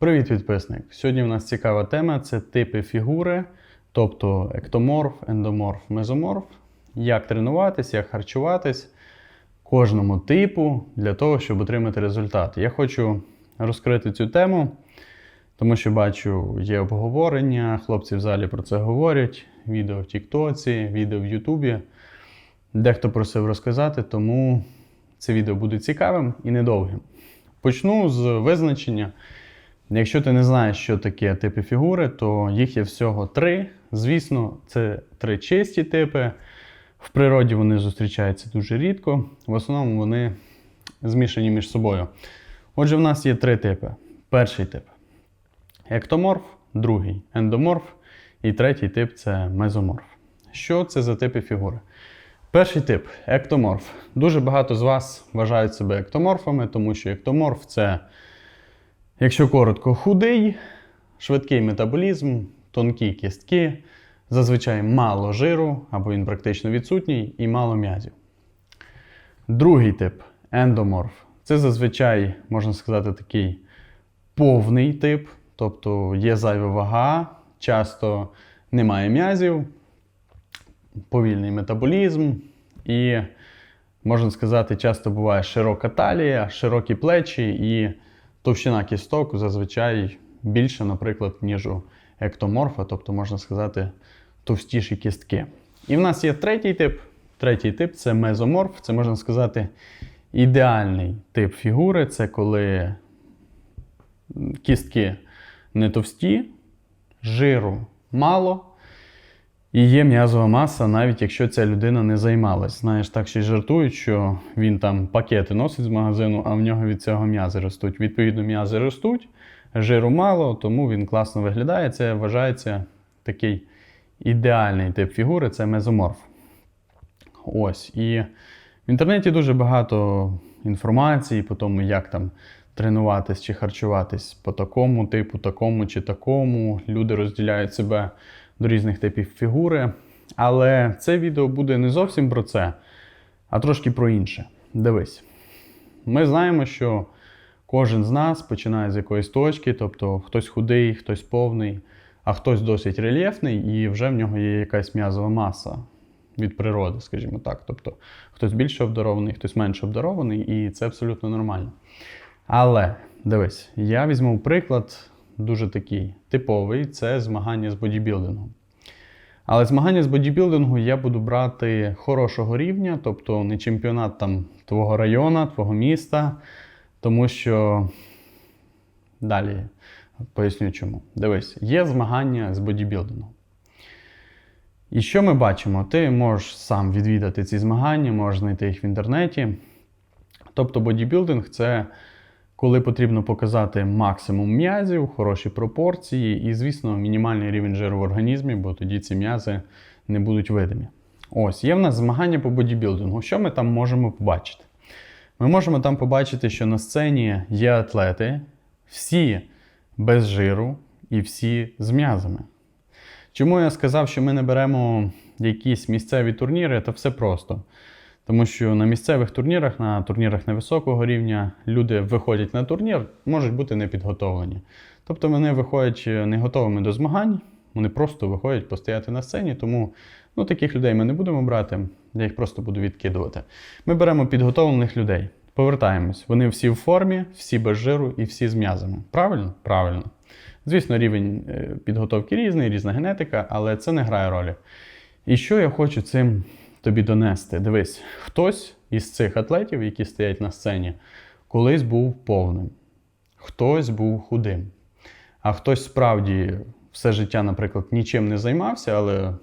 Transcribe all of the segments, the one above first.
Привіт, підписник! Сьогодні у нас цікава тема це типи фігури, тобто ектоморф, ендоморф, мезоморф. Як тренуватись, як харчуватись кожному типу для того, щоб отримати результат. Я хочу розкрити цю тему, тому що бачу, є обговорення, хлопці в залі про це говорять, відео в Тіктоці, відео в Ютубі. Дехто просив розказати, тому це відео буде цікавим і недовгим. Почну з визначення. Якщо ти не знаєш, що таке типи фігури, то їх є всього три. Звісно, це три чисті типи. В природі вони зустрічаються дуже рідко. В основному вони змішані між собою. Отже, в нас є три типи. Перший тип ектоморф, другий ендоморф і третій тип це мезоморф. Що це за типи фігури? Перший тип ектоморф. Дуже багато з вас вважають себе ектоморфами, тому що ектоморф це, якщо коротко, худий, швидкий метаболізм, тонкі кістки, зазвичай мало жиру, або він практично відсутній, і мало м'язів. Другий тип ендоморф. Це зазвичай, можна сказати, такий повний тип, тобто є зайва вага, часто немає м'язів, повільний метаболізм і, можна сказати, часто буває широка талія, широкі плечі і товщина кісток зазвичай більша, наприклад, ніж у ектоморфа, тобто, можна сказати, товстіші кістки. І в нас є третій тип. Третій тип це мезоморф, це можна сказати ідеальний тип фігури. Це коли кістки не товсті, жиру мало. І є м'язова маса, навіть якщо ця людина не займалась. Знаєш, так ще й жартують, що він там пакети носить з магазину, а в нього від цього м'язи ростуть. Відповідно, м'язи ростуть, жиру мало, тому він класно виглядає. Це вважається такий ідеальний тип фігури це мезоморф. Ось. І в інтернеті дуже багато інформації по тому, як там тренуватись чи харчуватись по такому типу, такому чи такому. Люди розділяють себе до різних типів фігури. Але це відео буде не зовсім про це, а трошки про інше. Дивись. Ми знаємо, що кожен з нас починає з якоїсь точки, тобто хтось худий, хтось повний, а хтось досить рельєфний, і вже в нього є якась м'язова маса від природи, скажімо так. Тобто хтось більше обдарований, хтось менше обдарований, і це абсолютно нормально. Але дивись, я візьму приклад дуже такий типовий це змагання з бодібілдингом. Але змагання з бодібілдингу я буду брати хорошого рівня, тобто не чемпіонат там твого району, твого міста, тому що далі поясню чому. Дивись, є змагання з бодібілдингом. І що ми бачимо? Ти можеш сам відвідати ці змагання, можеш знайти їх в інтернеті. Тобто бодібілдинг це коли потрібно показати максимум м'язів, хороші пропорції і, звісно, мінімальний рівень жиру в організмі, бо тоді ці м'язи не будуть видимі. Ось, є в нас змагання по бодібілдингу. Що ми там можемо побачити? Ми можемо там побачити, що на сцені є атлети, всі без жиру і всі з м'язами. Чому я сказав, що ми не беремо якісь місцеві турніри, то все просто. Тому що на місцевих турнірах, на турнірах невисокого рівня, люди виходять на турнір, можуть бути непідготовлені. Тобто вони виходять не готовими до змагань, вони просто виходять постояти на сцені, тому ну, таких людей ми не будемо брати, я їх просто буду відкидувати. Ми беремо підготовлених людей, повертаємось. Вони всі в формі, всі без жиру і всі з м'язами. Правильно? Правильно. Звісно, рівень е, підготовки різний, різна генетика, але це не грає ролі. І що я хочу цим тобі донести? Дивись, хтось із цих атлетів, які стоять на сцені, колись був повним, хтось був худим, а хтось справді все життя, наприклад, нічим не займався, але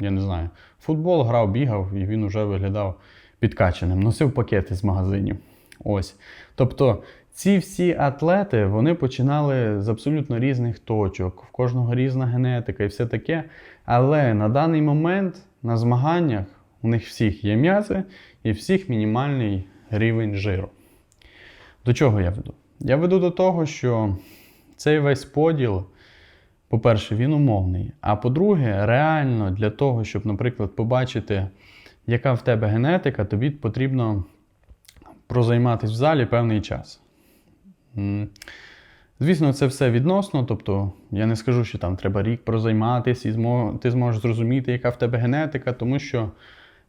я не знаю, футбол грав, бігав, і він вже виглядав підкачаним, носив пакети з магазинів. Ось. Тобто ці всі атлети вони починали з абсолютно різних точок, в кожного різна генетика і все таке. Але на даний момент на змаганнях у них всіх є м'язи і всіх мінімальний рівень жиру. До чого я веду? Я веду до того, що цей весь поділ, по-перше, він умовний. А по-друге, реально для того, щоб, наприклад, побачити, яка в тебе генетика, тобі потрібно прозайматися в залі певний час. Звісно, це все відносно. Тобто, я не скажу, що там треба рік прозайматися і ти зможеш зрозуміти, яка в тебе генетика, тому що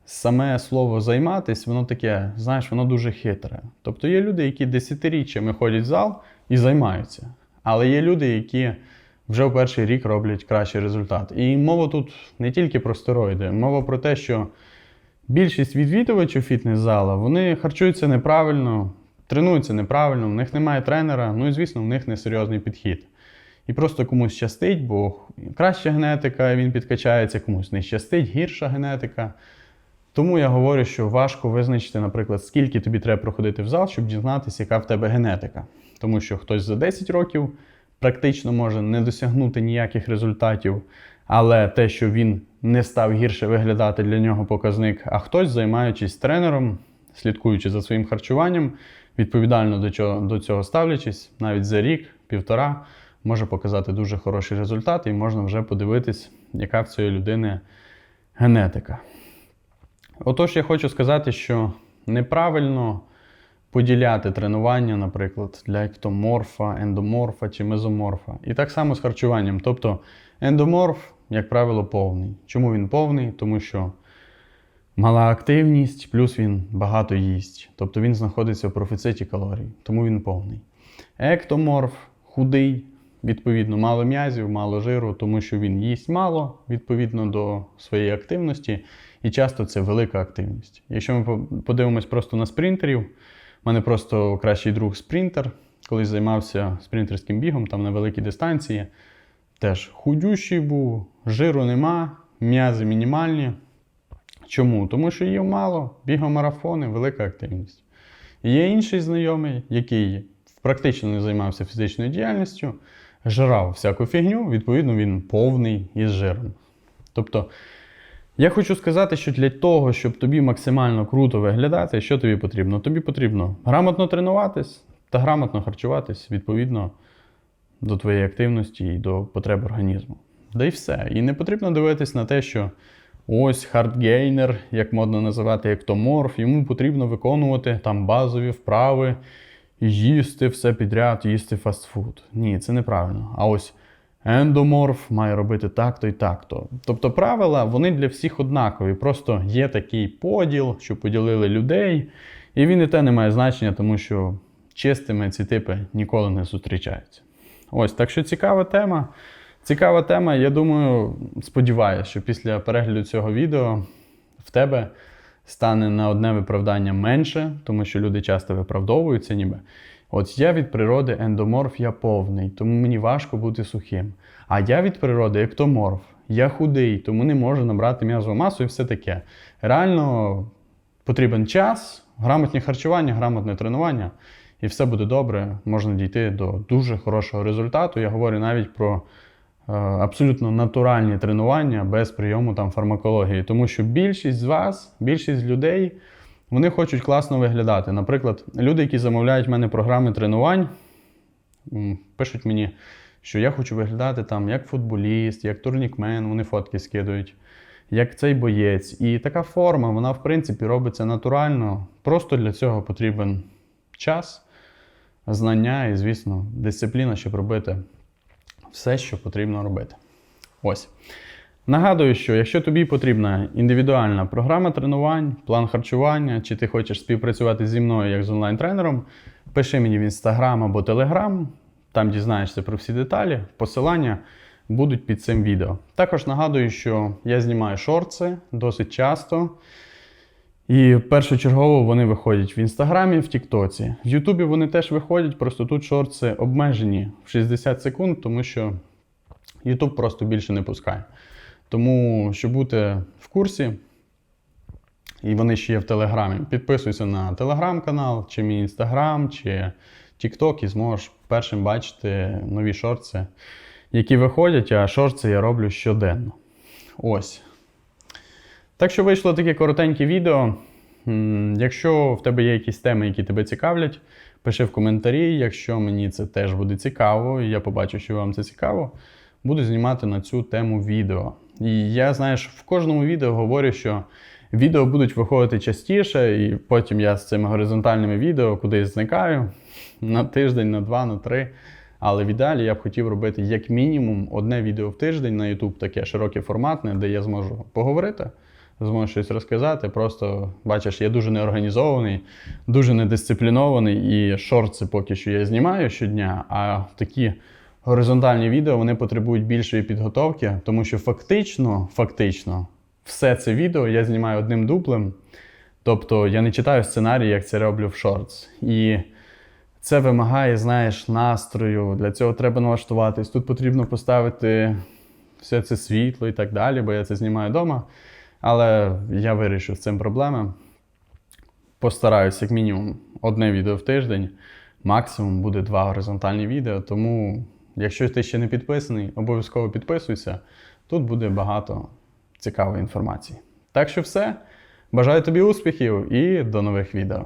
саме слово займатись, воно таке, знаєш, воно дуже хитре. Тобто є люди, які десятиріччями ходять в зал і займаються. Але є люди, які вже в перший рік роблять кращий результат. І мова тут не тільки про стероїди, мова про те, що більшість відвідувачів фітнес-зала вони харчуються неправильно, тренуються неправильно, в них немає тренера, ну і звісно, в них несерйозний підхід. І просто комусь щастить, бо краща генетика, він підкачається, комусь не щастить, гірша генетика. Тому я говорю, що важко визначити, наприклад, скільки тобі треба проходити в зал, щоб дізнатися, яка в тебе генетика. Тому що хтось за 10 років практично може не досягнути ніяких результатів, але те, що він не став гірше виглядати для нього показник, а хтось, займаючись тренером, слідкуючи за своїм харчуванням, відповідально до цього, до цього ставлячись, навіть за рік, півтора, може показати дуже хороший результат, і можна вже подивитись, яка в цієї людини генетика. Отож, я хочу сказати, що неправильно поділяти тренування, наприклад, для ектоморфа, ендоморфа чи мезоморфа. І так само з харчуванням. Тобто ендоморф, як правило, повний. Чому він повний? Тому що мала активність, плюс він багато їсть. Тобто він знаходиться в профіциті калорій, тому він повний. Ектоморф худий, відповідно, мало м'язів, мало жиру, тому що він їсть мало відповідно до своєї активності, і часто це велика активність. Якщо ми по- подивимось просто на спринтерів, у мене просто кращий друг спринтер, колись займався спринтерським бігом там на великій дистанції. Теж худющий був, жиру нема, м'язи мінімальні. Чому? Тому що їв мало, бігав марафони, велика активність. І Є інший знайомий, який практично не займався фізичною діяльністю, жрав всяку фігню, відповідно, він повний із жиром. Тобто, я хочу сказати, що для того, щоб тобі максимально круто виглядати, що тобі потрібно? Тобі потрібно грамотно тренуватись та грамотно харчуватись відповідно до твоєї активності і до потреб організму. Да й все. І не потрібно дивитись на те, що ось хардгейнер, як модно називати, ектоморф, йому потрібно виконувати там базові вправи, їсти все підряд, їсти фастфуд. Ні, це неправильно. А ось ендоморф має робити так-то і так-то. Тобто правила вони для всіх однакові. Просто є такий поділ, що поділили людей, і він і те не має значення, тому що чистими ці типи ніколи не зустрічаються. Ось, так що цікава тема. Цікава тема. Я думаю, сподіваюся, що після перегляду цього відео в тебе стане на одне виправдання менше, тому що люди часто виправдовуються, ніби. От я від природи ендоморф, я повний, тому мені важко бути сухим. А я від природи ектоморф, я худий, тому не можу набрати м'язову масу і все таке. Реально потрібен час, грамотне харчування, грамотне тренування, і все буде добре. Можна дійти до дуже хорошого результату. Я говорю навіть про абсолютно натуральні тренування без прийому там фармакології. Тому що більшість з вас, більшість людей, вони хочуть класно виглядати. Наприклад, люди, які замовляють в мене програми тренувань, пишуть мені, що я хочу виглядати там як футболіст, як турнікмен, вони фотки скидують, як цей боєць. І така форма, вона в принципі робиться натурально. Просто для цього потрібен час, знання і, звісно, дисципліна, щоб робити все, що потрібно робити. Ось. Нагадую, що якщо тобі потрібна індивідуальна програма тренувань, план харчування, чи ти хочеш співпрацювати зі мною як з онлайн-тренером, пиши мені в інстаграм або телеграм, там дізнаєшся про всі деталі, посилання будуть під цим відео. Також нагадую, що я знімаю шорти досить часто. І першочергово вони виходять в інстаграмі, в Тіктоці. В Ютубі вони теж виходять, просто тут шорти обмежені в 60 секунд, тому що Ютуб просто більше не пускає. Тому, щоб бути в курсі, і вони ще є в Телеграмі, підписуйся на телеграм-канал, чи мій інстаграм, чи Тікток, і зможеш першим бачити нові шорти, які виходять, а шорти я роблю щоденно. Ось. Так що вийшло таке коротеньке відео. Якщо в тебе є якісь теми, які тебе цікавлять, пиши в коментарі. Якщо мені це теж буде цікаво, і я побачу, що вам це цікаво, буду знімати на цю тему відео. І я, знаєш, в кожному відео говорю, що відео будуть виходити частіше, і потім я з цими горизонтальними відео кудись зникаю на тиждень, на два, на три. Але в ідеалі я б хотів робити як мінімум одне відео в тиждень на YouTube, таке широке форматне, де я зможу поговорити, зможу щось розказати. Просто бачиш, я дуже неорганізований, дуже недисциплінований, і шорти поки що я знімаю щодня, а такі горизонтальні відео вони потребують більшої підготовки, тому що фактично, фактично, все це відео я знімаю одним дуплем. Тобто я не читаю сценарій, як це роблю в шортс. І це вимагає, знаєш, настрою. Для цього треба налаштуватись. Тут потрібно поставити все це світло і так далі, бо я це знімаю вдома. Але я вирішив з цим проблеми. Постараюсь, як мінімум, одне відео в тиждень. Максимум буде два горизонтальні відео. Тому, якщо ти ще не підписаний, обов'язково підписуйся. Тут буде багато цікавої інформації. Так що все. Бажаю тобі успіхів і до нових відео.